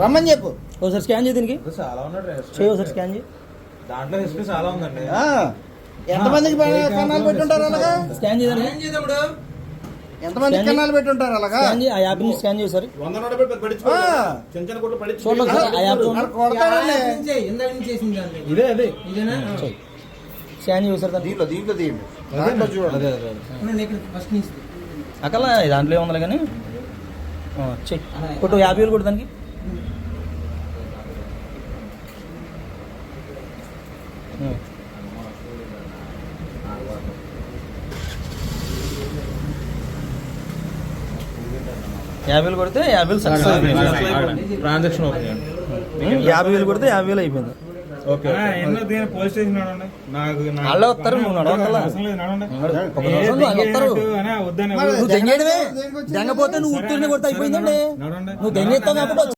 రమ్మని చెప్పు. ఒకసారి స్కాన్ చేయి దీనికి. చాలా ఉన్నాడు చేయి ఒకసారి స్కాన్ చేయి. దాంట్లో హిస్టరీ చాలా ఉందండి. ఆ, ఎంతమందికి కన్నాలు పెట్టుంటారు అలాగా? స్కాన్ చేయడానికి ఎంతమందికి కన్నాలు పెట్టుంటారు అలాగా? స్కాన్ ఆ యాప్ని స్కాన్ చేయి ఒకసారి. వంద నోట. చిన్న చిన్న కొట్లు చూడండి ఆ యాప్ కొడతాడండి. ఇదే అదే. చేయి స్కాన్ దాన్ని దీంట్లో. దీంట్లో తీయండి. దాంట్లో చూడండి. అదే అదే అదే. అక్కడ దాంట్లో ఏముంది కానీ? ఆ, చెయ్యి. కొట్టు యాభై వేలు కొట్టు దానికి. యాభై వేలు కొడితే యాభై వేలు సక్సెస్ అయిపోయింది. ట్రాన్సాక్షన్ ఓపెన్ యాభై వేలు కొడితే యాభై వేలు అయిపోయింది. ఓకే ఎన్నో దీని పోలీస్ స్టేషన్ నాకు వస్తారు, నువ్వు వస్తారు. దెంగేయడమే దెంగపోతే ఉత్తూరిని కొడితే అయిపోయిందండి. నడవండి. నువ్వు దెంగేస్తావు కాబట్టి